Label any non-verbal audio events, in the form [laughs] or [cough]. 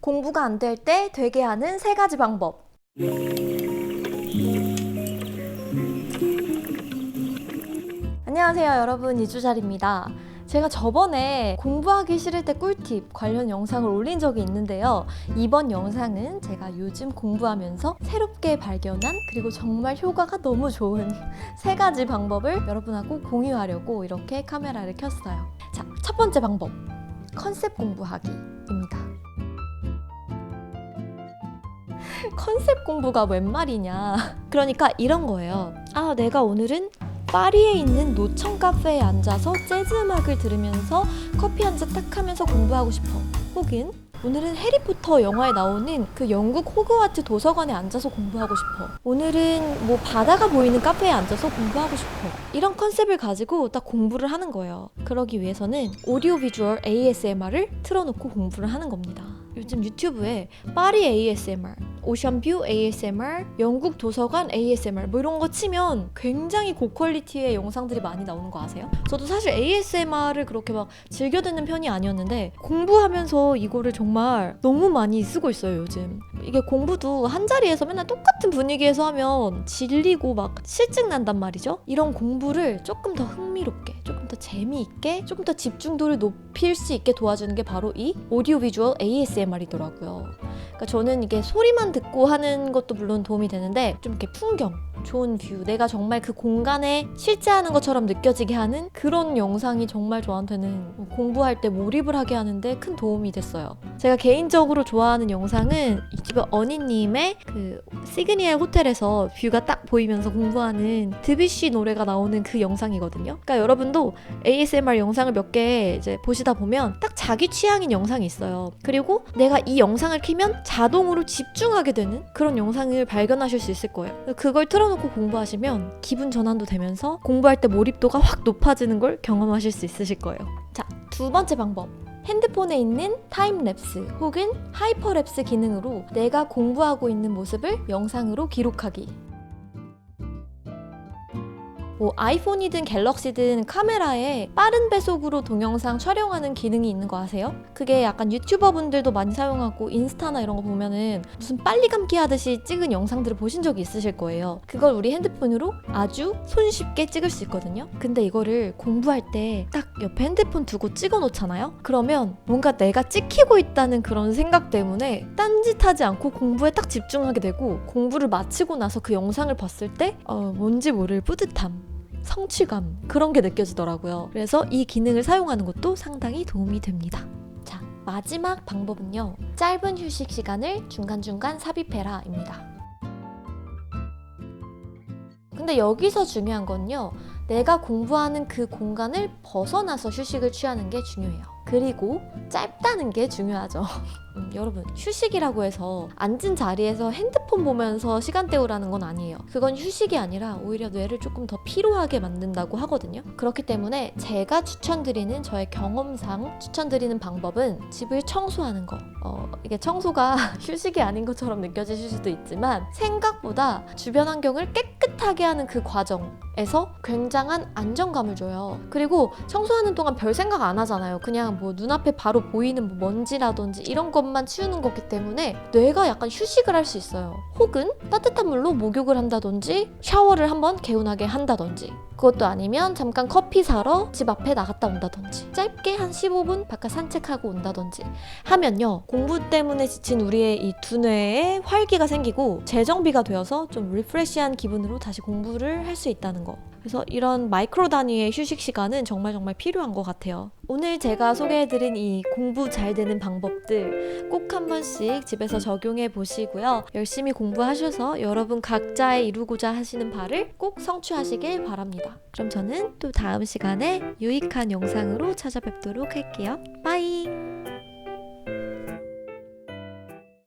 공부가 안 될 때 되게 하는 세 가지 방법. 안녕하세요, 여러분. 이주잘입니다. 제가 저번에 공부하기 싫을 때 꿀팁 관련 영상을 올린 적이 있는데요. 이번 영상은 제가 요즘 공부하면서 새롭게 발견한 그리고 정말 효과가 너무 좋은 [laughs] 세 가지 방법을 여러분하고 공유하려고 이렇게 카메라를 켰어요. 자, 첫 번째 방법. 컨셉 공부하기입니다. 컨셉 공부가 웬 말이냐. [laughs] 그러니까 이런 거예요. 아, 내가 오늘은 파리에 있는 노천 카페에 앉아서 재즈 음악을 들으면서 커피 한잔딱 하면서 공부하고 싶어. 혹은 오늘은 해리포터 영화에 나오는 그 영국 호그와트 도서관에 앉아서 공부하고 싶어. 오늘은 뭐 바다가 보이는 카페에 앉아서 공부하고 싶어. 이런 컨셉을 가지고 딱 공부를 하는 거예요. 그러기 위해서는 오디오 비주얼 ASMR을 틀어놓고 공부를 하는 겁니다. 요즘 유튜브에 파리 ASMR, 오션뷰 ASMR, 영국 도서관 ASMR 뭐 이런 거 치면 굉장히 고퀄리티의 영상들이 많이 나오는 거 아세요? 저도 사실 ASMR을 그렇게 막 즐겨 듣는 편이 아니었는데 공부하면서 이거를 정말 너무 많이 쓰고 있어요 요즘 이게 공부도 한 자리에서 맨날 똑같은 분위기에서 하면 질리고 막 실증 난단 말이죠 이런 공부를 조금 더 흥미롭게 조금 더 재미있게 조금 더 집중도를 높일 수 있게 도와주는 게 바로 이 오디오 비주얼 ASMR이더라고요 그러니까 저는 이게 소리만 듣고 하는 것도 물론 도움이 되는데 좀 이렇게 풍경, 좋은 뷰, 내가 정말 그 공간에 실제 하는 것처럼 느껴지게 하는 그런 영상이 정말 저한테는 뭐 공부할 때 몰입을 하게 하는데 큰 도움이 됐어요. 제가 개인적으로 좋아하는 영상은 유튜버 어니님의 그 시그니엘 호텔에서 뷰가 딱 보이면서 공부하는 드뷔시 노래가 나오는 그 영상이거든요. 그러니까 여러분도 ASMR 영상을 몇 개 이제 보시다 보면 딱 자기 취향인 영상이 있어요. 그리고 내가 이 영상을 키면 자동으로 집중하게 되는 그런 영상을 발견하실 수 있을 거예요. 그걸 틀어놓고 공부하시면 기분 전환도 되면서 공부할 때 몰입도가 확 높아지는 걸 경험하실 수 있으실 거예요. 자, 두 번째 방법. 핸드폰에 있는 타임랩스 혹은 하이퍼랩스 기능으로 내가 공부하고 있는 모습을 영상으로 기록하기. 뭐 아이폰이든 갤럭시든 카메라에 빠른 배속으로 동영상 촬영하는 기능이 있는 거 아세요? 그게 약간 유튜버 분들도 많이 사용하고 인스타나 이런 거 보면은 무슨 빨리 감기 하듯이 찍은 영상들을 보신 적이 있으실 거예요. 그걸 우리 핸드폰으로 아주 손쉽게 찍을 수 있거든요. 근데 이거를 공부할 때 딱 옆에 핸드폰 두고 찍어 놓잖아요? 그러면 뭔가 내가 찍히고 있다는 그런 생각 때문에 딴짓하지 않고 공부에 딱 집중하게 되고 공부를 마치고 나서 그 영상을 봤을 때 어, 뭔지 모를 뿌듯함. 성취감 그런 게 느껴지더라고요. 그래서 이 기능을 사용하는 것도 상당히 도움이 됩니다. 자, 마지막 방법은요. 짧은 휴식 시간을 중간중간 삽입해라입니다. 근데 여기서 중요한 건요. 내가 공부하는 그 공간을 벗어나서 휴식을 취하는 게 중요해요. 그리고 짧다는 게 중요하죠. [laughs] 음, 여러분, 휴식이라고 해서 앉은 자리에서 핸드폰 보면서 시간 때우라는 건 아니에요. 그건 휴식이 아니라 오히려 뇌를 조금 더 피로하게 만든다고 하거든요. 그렇기 때문에 제가 추천드리는 저의 경험상 추천드리는 방법은 집을 청소하는 거. 어, 이게 청소가 [laughs] 휴식이 아닌 것처럼 느껴지실 수도 있지만 생각보다 주변 환경을 깨끗하게 하는 그 과정에서 굉장한 안정감을 줘요. 그리고 청소하는 동안 별 생각 안 하잖아요. 그냥 뭐 눈앞에 바로 보이는 뭐 먼지라든지 이런 것만 치우는 거기 때문에 뇌가 약간 휴식을 할 수 있어요. 혹은 따뜻한 물로 목욕을 한다든지 샤워를 한번 개운하게 한다든지 그것도 아니면 잠깐 커피 사러 집 앞에 나갔다 온다든지 짧게 한 15분 바깥 산책하고 온다든지 하면요 공부 때문에 지친 우리의 이 두뇌에 활기가 생기고 재정비가 되어서 좀 리프레시한 기분으로 다시 공부를 할 수 있다는 거 그래서 이런 마이크로 단위의 휴식 시간은 정말 정말 필요한 것 같아요. 오늘 제가 소개해드린 이 공부 잘 되는 방법들 꼭 한 번씩 집에서 적용해 보시고요. 열심히 공부하셔서 여러분 각자의 이루고자 하시는 바를 꼭 성취하시길 바랍니다. 그럼 저는 또 다음 시간에 유익한 영상으로 찾아뵙도록 할게요. 빠이!